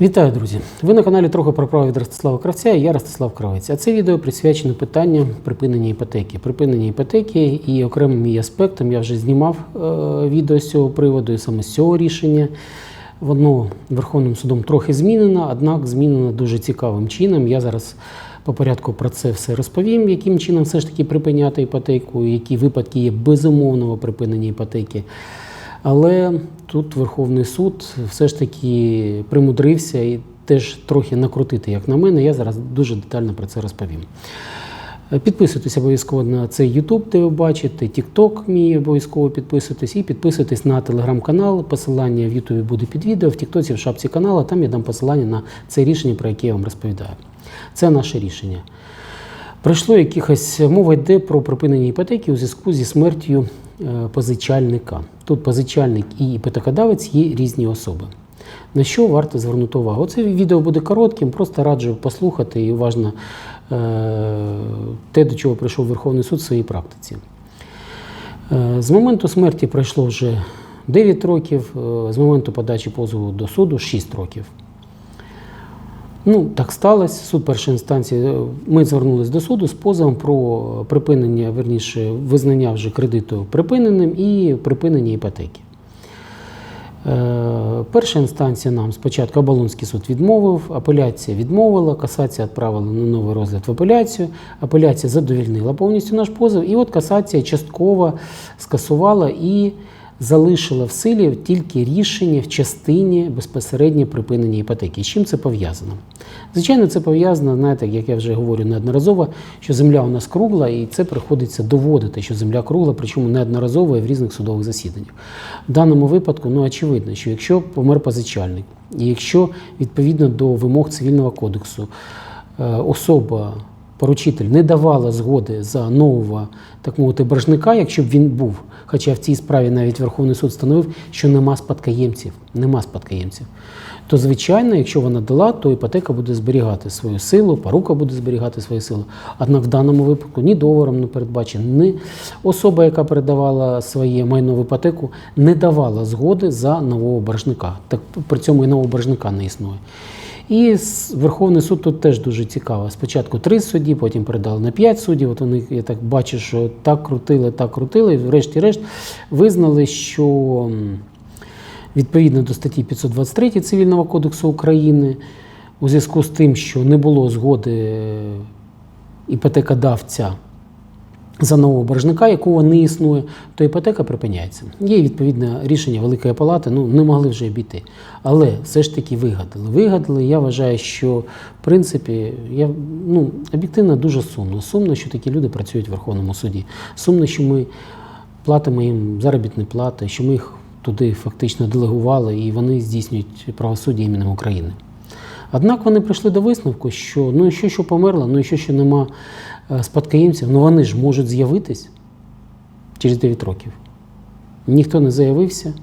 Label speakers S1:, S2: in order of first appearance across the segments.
S1: Вітаю, друзі! Ви на каналі трохи про право від Ростислава Кравця я Ростислав Кравець. А це відео присвячено питанню припинення іпотеки. Припинення іпотеки і окремим її аспектом я вже знімав е, відео з цього приводу і саме з цього рішення. Воно Верховним судом трохи змінено, однак змінено дуже цікавим чином. Я зараз по порядку про це все розповім, яким чином все ж таки припиняти іпотеку, які випадки є безумовного припинення іпотеки. Але тут Верховний суд все ж таки примудрився і теж трохи накрутити, як на мене. Я зараз дуже детально про це розповім. Е, Підписуйтесь обов'язково на цей YouTube, де ви бачите, TikTok мій обов'язково підписуйтесь і підписуйтесь на телеграм-канал. Посилання в YouTube буде під відео, в TikTok, в шапці каналу. Там я дам посилання на це рішення, про яке я вам розповідаю. Це наше рішення. Пройшло якихось мова йде про припинення іпотеки у зв'язку зі смертю позичальника. Тут позичальник і іпотекодавець є різні особи. На що варто звернути увагу? Це відео буде коротким, просто раджу послухати і уважно е, те, до чого прийшов Верховний суд в своїй практиці. Е, З моменту смерті пройшло вже 9 років, е, з моменту подачі позову до суду 6 років. Ну, так сталося. Суд першої інстанції. е, Ми звернулися до суду з позовом про припинення, верніше, визнання вже кредиту припиненим і припинення іпотеки. Е, Перша інстанція нам спочатку Оболонський суд відмовив, апеляція відмовила, касація відправила на новий розгляд в апеляцію. Апеляція задовільнила повністю наш позов, і от касація частково скасувала і залишила в силі тільки рішення в частині безпосередньо припинення іпотеки. З чим це пов'язано? Звичайно, це пов'язано, знаєте, як я вже говорю неодноразово, що земля у нас кругла, і це приходиться доводити, що земля кругла, причому неодноразово і в різних судових засіданнях. В даному випадку, ну очевидно, що якщо помер позичальник, і якщо відповідно до вимог цивільного кодексу е, особа. Поручитель не давала згоди за нового, так мовити, боржника, якщо б він був. Хоча в цій справі навіть Верховний суд встановив, що нема спадкоємців. Нема спадкоємців. То, звичайно, якщо вона дала, то іпотека буде зберігати свою силу, порука буде зберігати свою силу. Однак в даному випадку ні договором не передбачено, ні особа, яка передавала своє майно в іпотеку, не давала згоди за нового боржника. Так при цьому і нового боржника не існує. І Верховний суд тут теж дуже цікаво. Спочатку три судді, потім передали на п'ять суддів. От вони, я так бачу, що так крутили, так крутили. І врешті-решт визнали, що відповідно до статті 523 Цивільного кодексу України, у зв'язку з тим, що не було згоди іпотекодавця за нового боржника, якого не існує, то іпотека припиняється. Є відповідне рішення Великої Палати, ну не могли вже обійти. Але все ж таки вигадали. Вигадали. Я вважаю, що в принципі я ну об'єктивно дуже сумно. Сумно, що такі люди працюють в Верховному суді. Сумно, що ми платимо їм заробітні плати, що ми їх туди фактично делегували, і вони здійснюють правосуддя іменем України. Однак вони прийшли до висновку, що ну і що, що померло, ну і що, що нема спадкоємців, ну вони ж можуть з'явитись через 9 років. Ніхто не заявився,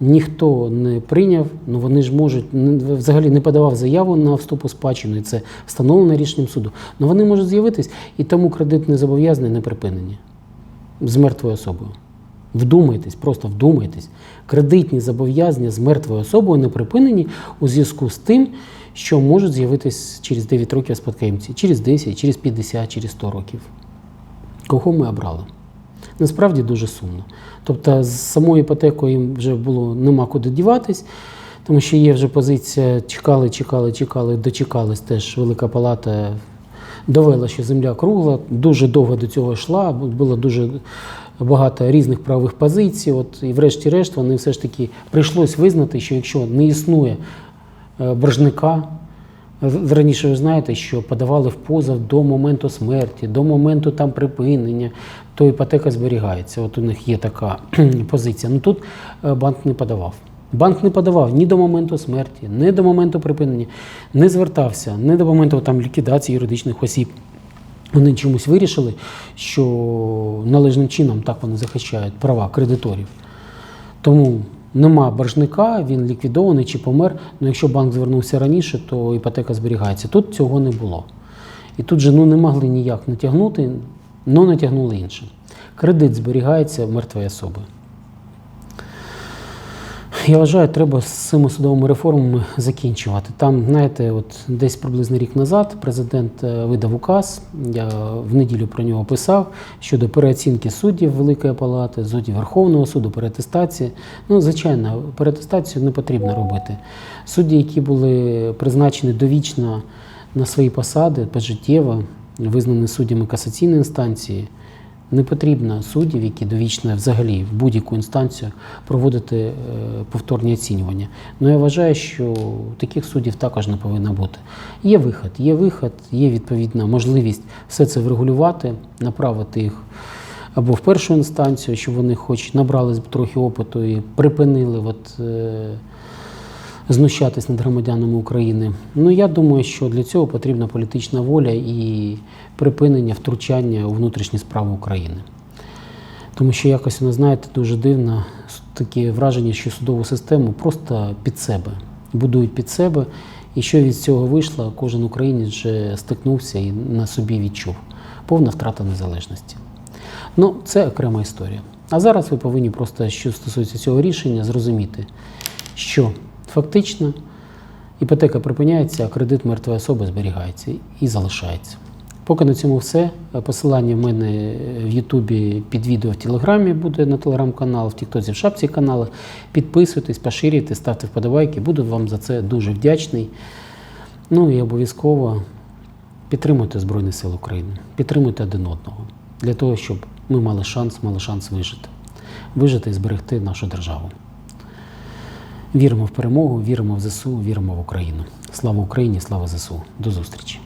S1: ніхто не прийняв, ну вони ж можуть, взагалі не подавав заяву на вступ у спадщину, і це встановлено рішенням суду. Ну вони можуть з'явитись, і тому кредитне зобов'язання не припинені з мертвою особою. Вдумайтесь, просто вдумайтесь. Кредитні зобов'язання з мертвою особою не припинені у зв'язку з тим, що можуть з'явитись через 9 років спадкоємці, через 10, через 50, через 100 років. Кого ми обрали? Насправді дуже сумно. Тобто з самою іпотекою їм вже було нема куди діватись, тому що є вже позиція чекали, чекали, чекали, дочекались теж Велика Палата довела, що земля кругла, дуже довго до цього йшла, було дуже багато різних правових позицій. От, і врешті-решт вони все ж таки прийшлось визнати, що якщо не існує е, боржника, раніше ви знаєте, що подавали в позов до моменту смерті, до моменту там припинення, то іпотека зберігається. От у них є така позиція. Ну тут е, банк не подавав. Банк не подавав ні до моменту смерті, ні до моменту припинення, не звертався, ні до моменту там, ліквідації юридичних осіб. Вони чомусь вирішили, що належним чином так вони захищають права кредиторів. Тому нема боржника, він ліквідований чи помер. Ну якщо банк звернувся раніше, то іпотека зберігається. Тут цього не було. І тут же ну, не могли ніяк натягнути, але натягнули інше. Кредит зберігається мертвої особи. Я вважаю, треба з цими судовими реформами закінчувати. Там, знаєте, от десь приблизно рік назад президент е, видав указ. Я в неділю про нього писав щодо переоцінки суддів Великої Палати, суддів Верховного суду, переатестації. Ну, звичайно, переатестацію не потрібно робити. Судді, які були призначені довічно на свої посади, пожиттєво, визнані суддями касаційної інстанції. Не потрібно суддів, які довічно взагалі в будь-яку інстанцію проводити е, повторні оцінювання. Ну я вважаю, що таких суддів також не повинно бути. Є вихід, є вихід, є відповідна можливість все це врегулювати, направити їх або в першу інстанцію, щоб вони хоч набрали трохи опиту і припинили от, е, знущатись над громадянами України. Ну я думаю, що для цього потрібна політична воля і припинення втручання у внутрішні справи України. Тому що якось ви знаєте, дуже дивно таке враження, що судову систему просто під себе будують під себе. І що від цього вийшло, кожен українець вже стикнувся і на собі відчув. Повна втрата незалежності. Ну, це окрема історія. А зараз ви повинні просто, що стосується цього рішення, зрозуміти, що фактично іпотека припиняється, а кредит мертвої особи зберігається і залишається. Поки на цьому все. Посилання в мене в Ютубі під відео в Телеграмі буде на телеграм-канал, в Тіктоці в шапці каналу. Підписуйтесь, поширюйте, ставте вподобайки. Буду вам за це дуже вдячний. Ну і обов'язково підтримуйте Збройні Сили України, підтримуйте один одного для того, щоб ми мали шанс, мали шанс вижити, вижити і зберегти нашу державу. Віримо в перемогу, віримо в ЗСУ, віримо в Україну. Слава Україні, слава ЗСУ. До зустрічі!